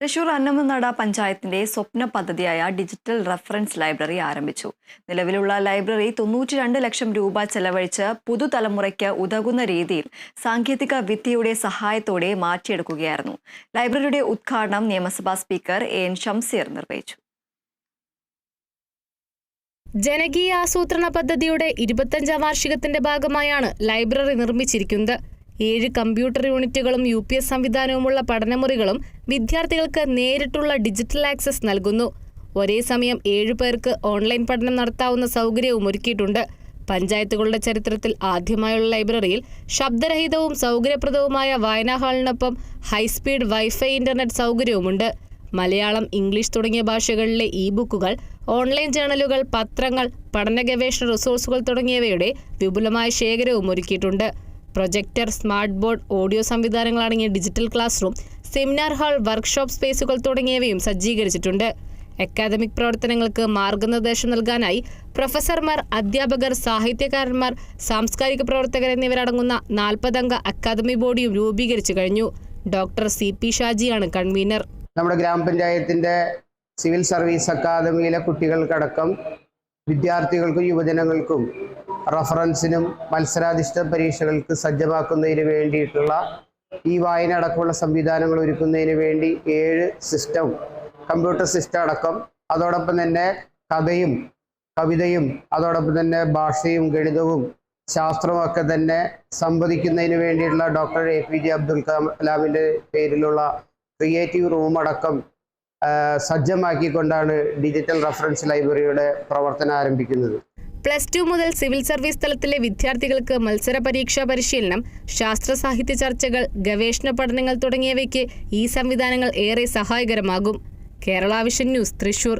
തൃശൂർ അന്നമനട പഞ്ചായത്തിന്റെ സ്വപ്ന പദ്ധതിയായ digital reference library ആരംഭിച്ചു. നിലവിലുള്ള ലൈബ്രറി തൊണ്ണൂറ്റി രണ്ട് ലക്ഷം രൂപ ചെലവഴിച്ച് പുതുതലമുറയ്ക്ക് ഉതകുന്ന രീതിയിൽ സാങ്കേതിക വിദ്യയുടെ സഹായത്തോടെ മാറ്റിയെടുക്കുകയായിരുന്നു. ലൈബ്രറിയുടെ ഉദ്ഘാടനം നിയമസഭാ സ്പീക്കർ എ എൻ ഷംസീർ നിർവഹിച്ചു. ജനകീയ ആസൂത്രണ പദ്ധതിയുടെ ഇരുപത്തഞ്ചാം വാർഷികത്തിന്റെ ഭാഗമായാണ് ലൈബ്രറി നിർമ്മിച്ചിരിക്കുന്നത്. ഏഴ് കമ്പ്യൂട്ടർ യൂണിറ്റുകളും യു പി എസ് സംവിധാനവുമുള്ള പഠനമുറികളും വിദ്യാർത്ഥികൾക്ക് നേരിട്ടുള്ള ഡിജിറ്റൽ ആക്സസ് നൽകുന്നു. ഒരേ സമയം ഏഴു പേർക്ക് ഓൺലൈൻ പഠനം നടത്താവുന്ന സൗകര്യവും ഒരുക്കിയിട്ടുണ്ട്. പഞ്ചായത്തുകളുടെ ചരിത്രത്തിൽ ആദ്യമായുള്ള ലൈബ്രറിയിൽ ശബ്ദരഹിതവും സൗകര്യപ്രദവുമായ വായനാ ഹാളിനൊപ്പം ഹൈസ്പീഡ് വൈഫൈ ഇന്റർനെറ്റ് സൗകര്യവുമുണ്ട്. മലയാളം ഇംഗ്ലീഷ് തുടങ്ങിയ ഭാഷകളിലെ ഇ ബുക്കുകൾ ഓൺലൈൻ ജേണലുകൾ പത്രങ്ങൾ പഠന ഗവേഷണ റിസോഴ്സുകൾ തുടങ്ങിയവയുടെ വിപുലമായ ശേഖരവും ഒരുക്കിയിട്ടുണ്ട്. Projector smart board audio സംവിധാനങ്ങളടങ്ങിയ digital classroom seminar hall workshop സ്പേസുകൾ തുടങ്ങിയവയും സജ്ജീകരിച്ചിട്ടുണ്ട്. അക്കാദമിക് പ്രവർത്തനങ്ങൾക്ക് മാർഗനിർദ്ദേശം നൽകാനായി പ്രൊഫസർമാർ അധ്യാപകർ സാഹിത്യകാരന്മാർ സാംസ്കാരിക പ്രവർത്തകർ എന്നിവരടങ്ങുന്ന നാൽപ്പതംഗ അക്കാദമി ബോഡിയും രൂപീകരിച്ചു കഴിഞ്ഞു. ഡോക്ടർ സി പി ഷാജിയാണ് കൺവീനർ. നമ്മുടെ ഗ്രാമപഞ്ചായത്തിന്റെ സിവിൽ സർവീസ് അക്കാദമിയിലെ കുട്ടികൾക്കടക്കം വിദ്യാർത്ഥികൾക്കും യുവജനങ്ങൾക്കും റഫറൻസിനും മത്സരാധിഷ്ഠിത പരീക്ഷകൾക്ക് സജ്ജമാക്കുന്നതിന് വേണ്ടിയിട്ടുള്ള ഈ വായന അടക്കമുള്ള സംവിധാനങ്ങൾ ഒരുക്കുന്നതിന് വേണ്ടി ഏഴ് സിസ്റ്റം കമ്പ്യൂട്ടർ സിസ്റ്റം അടക്കം. അതോടൊപ്പം തന്നെ കഥയും കവിതയും അതോടൊപ്പം തന്നെ ഭാഷയും ഗണിതവും ശാസ്ത്രമൊക്കെ തന്നെ സംവദിക്കുന്നതിന് വേണ്ടിയിട്ടുള്ള doctor A P J Abdul കലാമിന്റെ പേരിലുള്ള ക്രിയേറ്റീവ് റൂം അടക്കം സജ്ജമാക്കിക്കൊണ്ടാണ് ഡിജിറ്റൽ റഫറൻസ് ലൈബ്രറിയുടെ പ്രവർത്തനം ആരംഭിക്കുന്നത്. പ്ലസ് ടു മുതൽ സിവിൽ സർവീസ് തലത്തിലെ വിദ്യാർത്ഥികൾക്ക് മത്സര പരീക്ഷാ പരിശീലനം ശാസ്ത്ര സാഹിത്യ ചർച്ചകൾ ഗവേഷണ പഠനങ്ങൾ തുടങ്ങിയവയ്ക്ക് ഈ സംവിധാനങ്ങൾ ഏറെ സഹായകരമാകും. Kerala vision news Thrissur.